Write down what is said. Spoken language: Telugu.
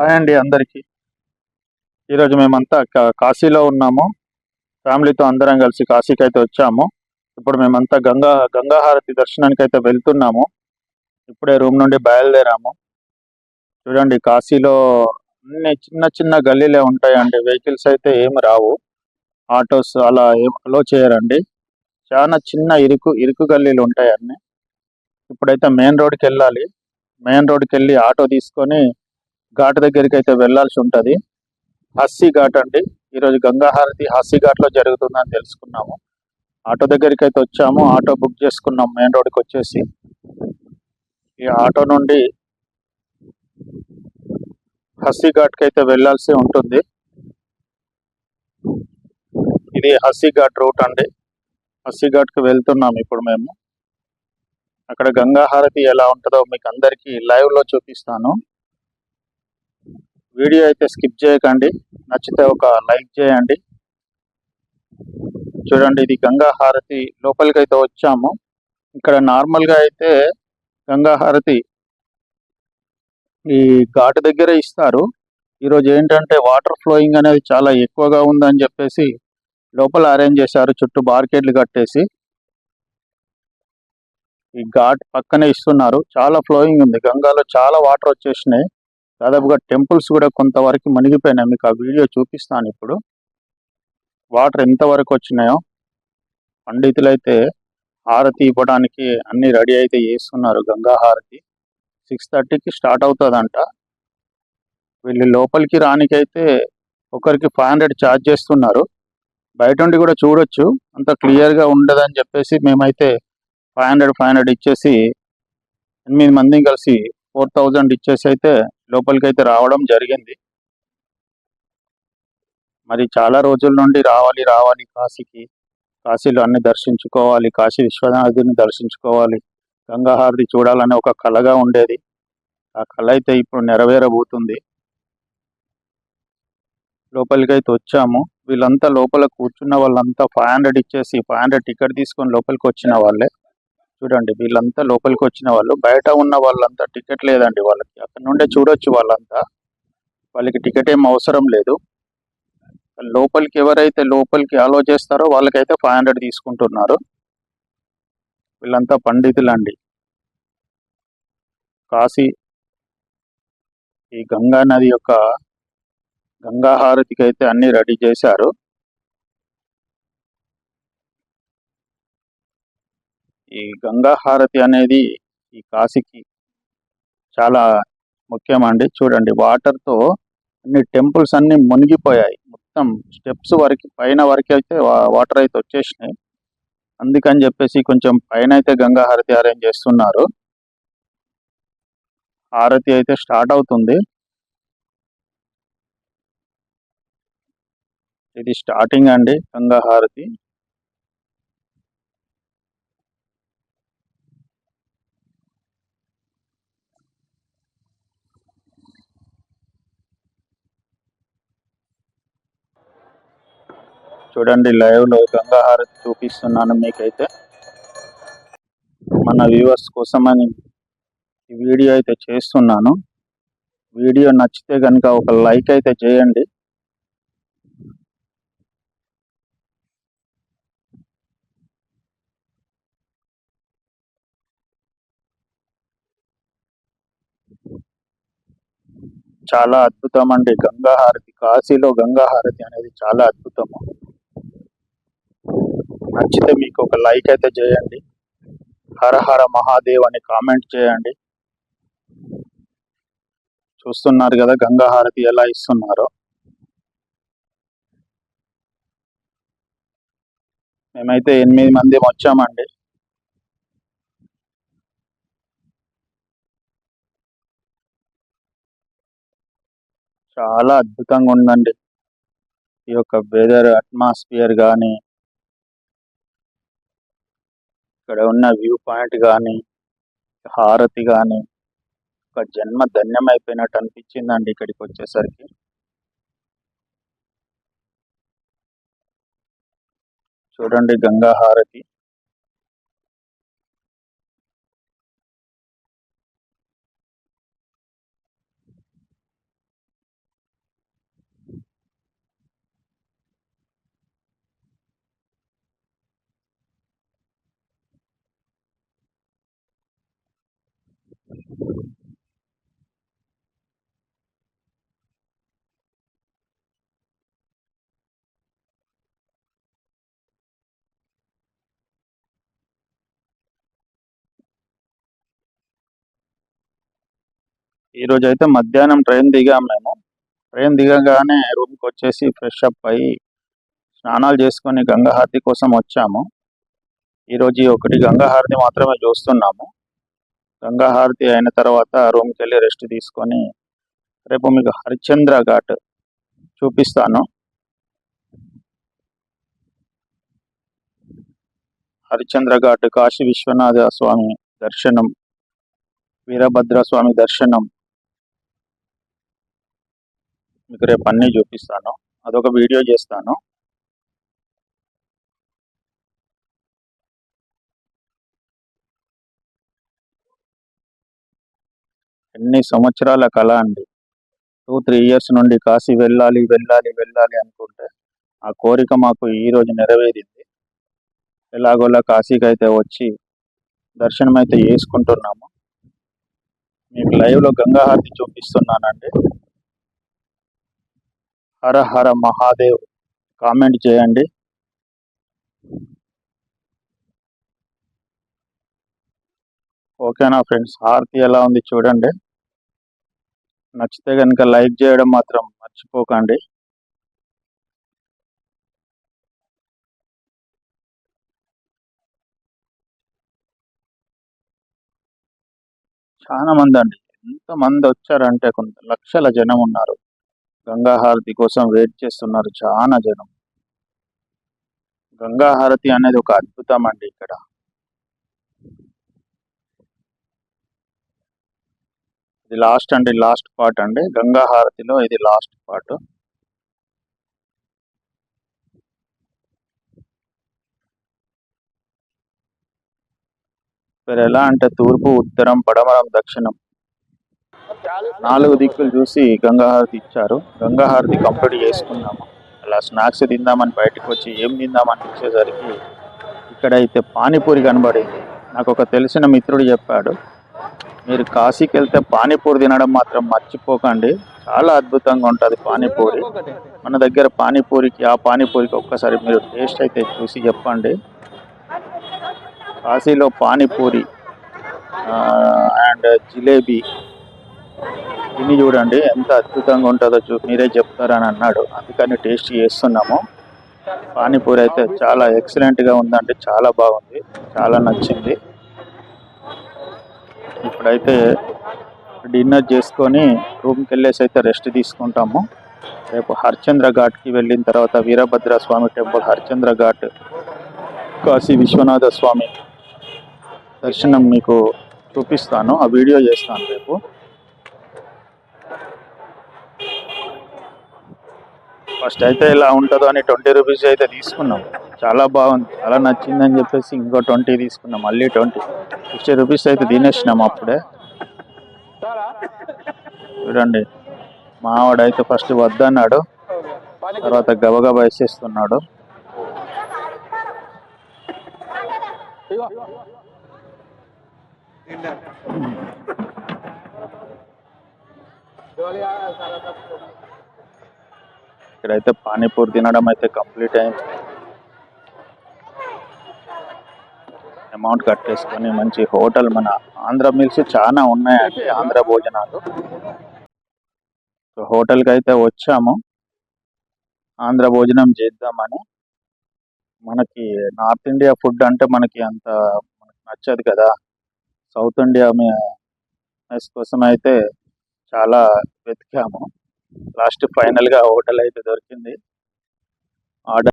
హాయ్ అండి అందరికీ. ఈరోజు మేమంతా కా- కాశీలో ఉన్నాము. ఫ్యామిలీతో అందరం కలిసి కాశీకి అయితే వచ్చాము. ఇప్పుడు మేమంతా గంగా గంగాహారతి దర్శనానికి అయితే వెళ్తున్నాము. ఇప్పుడే రూమ్ నుండి బయలుదేరాము. చూడండి కాశీలో అన్ని చిన్న చిన్న గల్లీలే ఉంటాయండి. వెహికల్స్ అయితే ఏమి రావు. ఆటోస్ అలా ఏం అలో చేయరండి. చాలా చిన్న ఇరుకు ఇరుకు గల్లీలు ఉంటాయి అన్నీ. ఇప్పుడైతే మెయిన్ రోడ్కి వెళ్ళాలి. మెయిన్ రోడ్కి వెళ్ళి ఆటో తీసుకొని ఘాట్ దగ్గరికి అయితే వెళ్ళాల్సి ఉంటుంది. హస్సీ ఘాట్ అండి. ఈరోజు గంగాహారతి హస్సీ ఘాట్లో జరుగుతుందని తెలుసుకున్నాము. ఆటో దగ్గరికి అయితే వచ్చాము. ఆటో బుక్ చేసుకున్నాం మెయిన్ రోడ్కి వచ్చేసి. ఈ ఆటో నుండి హస్సీ ఘాట్కి అయితే వెళ్ళాల్సి ఉంటుంది. ఇది హస్సీ ఘాట్ రూట్ అండి. హస్సీ ఘాట్కి వెళ్తున్నాం ఇప్పుడు మేము. అక్కడ గంగాహారతి ఎలా ఉంటుందో మీకు అందరికీ లైవ్లో చూపిస్తాను. వీడియో అయితే స్కిప్ చేయకండి. నచ్చితే ఒక లైక్ చేయండి. చూడండి ఇది గంగా హారతి. లోపలికి అయితే వచ్చాము. ఇక్కడ నార్మల్గా అయితే గంగా హారతి ఈ ఘాటు దగ్గర ఇస్తారు. ఈరోజు ఏంటంటే వాటర్ ఫ్లోయింగ్ అనేది చాలా ఎక్కువగా ఉందని చెప్పేసి లోపల అరేంజ్ చేశారు. చుట్టూ బార్కెట్లు కట్టేసి ఈ ఘాట్ పక్కనే ఇస్తున్నారు. చాలా ఫ్లోయింగ్ ఉంది. గంగాలో చాలా వాటర్ వచ్చేసినాయి. దాదాపుగా టెంపుల్స్ కూడా కొంతవరకు మునిగిపోయినాయి. మీకు ఆ వీడియో చూపిస్తాను ఇప్పుడు. వాటర్ ఎంతవరకు వచ్చినాయో. పండితులు అయితే హారతి ఇవ్వడానికి అన్ని రెడీ అయితే చేస్తున్నారు. గంగా హారతి సిక్స్ థర్టీకి స్టార్ట్ అవుతుందంట. వీళ్ళు లోపలికి రానికైతే ఒకరికి ఫైవ్ హండ్రెడ్ ఛార్జ్ చేస్తున్నారు. బయట ఉండి కూడా చూడొచ్చు. అంత క్లియర్గా ఉండదని చెప్పేసి మేమైతే ఫైవ్ హండ్రెడ్ ఫైవ్ హండ్రెడ్ ఇచ్చేసి ఎనిమిది మంది కలిసి ఫోర్ థౌజండ్ ఇచ్చేసి అయితే లోపలికి అయితే రావడం జరిగింది. మరి చాలా రోజుల నుండి రావాలి రావాలి కాశీకి. కాశీలో అన్ని దర్శించుకోవాలి కాశీ విశ్వనాథుని దర్శించుకోవాలి. గంగాహారతి చూడాలని ఒక కళగా ఉండేది. ఆ కళ అయితే ఇప్పుడు నెరవేరబోతుంది. లోపలికి అయితే వచ్చాము. వీళ్ళంతా లోపల కూర్చున్న వాళ్ళంతా ఫైవ్ హండ్రెడ్ ఇచ్చేసి ఫైవ్ హండ్రెడ్ టికెట్ తీసుకొని లోపలికి వచ్చిన వాళ్ళే. చూడండి వీళ్ళంతా లోపలికి వచ్చిన వాళ్ళు. బయట ఉన్న వాళ్ళంతా టికెట్ లేదండి వాళ్ళకి. అక్కడ నుండే చూడొచ్చు వాళ్ళంతా. వాళ్ళకి టికెట్ ఏం అవసరం లేదు. లోపలికి ఎవరైతే లోపలికి అలో చేస్తారో వాళ్ళకైతే ఫైవ్ హండ్రెడ్ తీసుకుంటున్నారు. వీళ్ళంతా పండితులండి. కాశీ ఈ గంగా నది యొక్క గంగా హారతికి అయితే అన్ని రెడీ చేశారు. ఈ గంగాహారతి అనేది ఈ కాశీకి చాలా ముఖ్యమండి. చూడండి వాటర్తో అన్ని టెంపుల్స్ అన్ని మునిగిపోయాయి. మొత్తం స్టెప్స్ వరకు పైన వరకు అయితే వాటర్ అయితే వచ్చేసినాయి. అందుకని చెప్పేసి కొంచెం పైన అయితే గంగాహారతి అరేంజ్ చేస్తున్నారు. హారతి అయితే స్టార్ట్ అవుతుంది. ఇది స్టార్టింగ్ అండి గంగాహారతి చూడండి లైవ్లో గంగా హారతి చూపిస్తున్నాను మీకైతే. మన వ్యూవర్స్ కోసమని ఈ వీడియో అయితే చేస్తున్నాను. వీడియో నచ్చితే కనుక ఒక లైక్ అయితే చేయండి. చాలా అద్భుతం అండి. గంగాహారతి కాశీలో గంగా హారతి అనేది చాలా అద్భుతము. నచ్చితే మీకు ఒక లైక్ అయితే చేయండి. హర హర మహాదేవ్ అని కామెంట్ చేయండి. చూస్తున్నారు కదా గంగా హారతి ఎలా ఇస్తున్నారో. మేమైతే ఎనిమిది మంది వచ్చామండి. చాలా అద్భుతంగా ఉందండి. ఈ యొక్క వెదర్ అట్మాస్ఫియర్ కానీ ఇక్కడ ఉన్న వ్యూ పాయింట్ కానీ హారతి కానీ ఒక జన్మ ధన్యమైపోయినట్టు అనిపించిందండి ఇక్కడికి వచ్చేసరికి. చూడండి గంగా హారతి. ఈరోజు అయితే మధ్యాహ్నం ట్రైన్ దిగాం మేము. ట్రైన్ దిగగానే రూమ్కి వచ్చేసి ఫ్రెష్ అప్ అయ్యి స్నానాలు చేసుకొని గంగాహారతి కోసం వచ్చాము. ఈరోజు ఒకటి గంగాహారతి మాత్రమే చూస్తున్నాము. గంగాహారతి అయిన తర్వాత రూమ్కి వెళ్ళి రెస్ట్ తీసుకొని రేపు మీకు హరిశ్చంద్ర ఘాట్ చూపిస్తాను. హరిశ్చంద్ర ఘాట్ కాశీ విశ్వనాథ స్వామి దర్శనం వీరభద్ర స్వామి దర్శనం మీకు రేపు అన్నీ చూపిస్తాను. అదొక వీడియో చేస్తాను. ఎన్ని సంవత్సరాల కళ అండి. టూ త్రీ ఇయర్స్ నుండి కాశీ వెళ్ళాలి వెళ్ళాలి వెళ్ళాలి అనుకుంటే ఆ కోరిక మాకు ఈరోజు నెరవేరింది. ఎలాగోలా కాశీకి అయితే వచ్చి దర్శనం అయితే చేసుకుంటున్నాము. మీకు లైవ్లో గంగా హారతి చూపిస్తున్నానండి. హర హర మహాదేవ్. కామెంట్ చేయండి. ఓకేనా ఫ్రెండ్స్ హారతి ఎలా ఉంది చూడండి. నచ్చితే కనుక లైక్ చేయడం మాత్రం మర్చిపోకండి. చాలా మంది అండి. ఎంతమంది వచ్చారంటే కొంత లక్షల జనం ఉన్నారు. గంగాహారతి కోసం వెయిట్ చేస్తున్నారు చాలా జనం. గంగా హారతి అనేది ఒక అద్భుతం అండి ఇక్కడ. ఇది లాస్ట్ అండి లాస్ట్ పార్ట్ అండి. గంగా హారతిలో ఇది లాస్ట్ పార్ట్. మీరు ఎలా అంటే తూర్పు ఉత్తరం పడమరం దక్షిణం. నాలుగు దిక్కులు చూసి గంగాహారతి ఇచ్చారు. గంగాహారతి కంప్లీట్ చేసుకున్నాము అలా స్నాక్స్ తిందామని బయటకు వచ్చి ఏం తిందామని వచ్చేసరికి ఇక్కడైతే పానీపూరి కనబడింది. నాకు ఒక తెలిసిన మిత్రుడు చెప్పాడు మీరు కాశీకి వెళ్తే పానీపూరి తినడం మాత్రం మర్చిపోకండి. చాలా అద్భుతంగా ఉంటుంది పానీపూరి. మన దగ్గర పానీపూరికి ఆ పానీపూరికి ఒక్కసారి మీరు టేస్ట్ అయితే చూసి చెప్పండి. కాశీలో పానీపూరి అండ్ జిలేబీ తిని చూడండి ఎంత అద్భుతంగా ఉంటుందో చూ మీరే చెప్తారని అన్నాడు. అందుకని టేస్ట్ చేస్తున్నాము. పానీపూరి అయితే చాలా ఎక్సలెంట్గా ఉందండి చాలా బాగుంది చాలా నచ్చింది. ఇప్పుడైతే డిన్నర్ చేసుకొని రూమ్కి వెళ్ళేసి అయితే రెస్ట్ తీసుకుంటాము. రేపు హరిచంద్ర ఘాట్కి వెళ్ళిన తర్వాత వీరభద్ర స్వామి టెంపుల్ హరిచంద్ర ఘాట్ కాశీ విశ్వనాథ స్వామి దర్శనం మీకు చూపిస్తాను. ఆ వీడియో చేస్తాను రేపు. ఫస్ట్ అయితే ఇలా ఉంటుందో అని ట్వంటీ రూపీస్ అయితే తీసుకున్నాం. చాలా బాగుంది. చాలా నచ్చిందని చెప్పేసి ఇంకో ట్వంటీ తీసుకున్నాం. మళ్ళీ ట్వంటీ. సిక్స్టీ రూపీస్ అయితే తినేసినాం అప్పుడే. చూడండి. మావాడైతే ఫస్ట్ వద్దన్నాడు. తర్వాత గబగబా వేసేస్తున్నాడు. ఇక్కడైతే పానీపూరి తినడం అయితే కంప్లీట్ అయింది. అమౌంట్ కట్టేసుకొని మంచి హోటల్ మన ఆంధ్ర మిల్స్ చాలా ఉన్నాయండి ఆంధ్ర భోజనాలు. సో హోటల్కి అయితే వచ్చాము. ఆంధ్ర భోజనం చేద్దామని. మనకి నార్త్ ఇండియా ఫుడ్ అంటే మనకి అంత మనకి నచ్చదు కదా. సౌత్ ఇండియా మెస్ కోసం అయితే చాలా వెతికాము. లాస్ట్ ఫైనల్గా హోటల్ అయితే దొరికింది. ఆర్డర్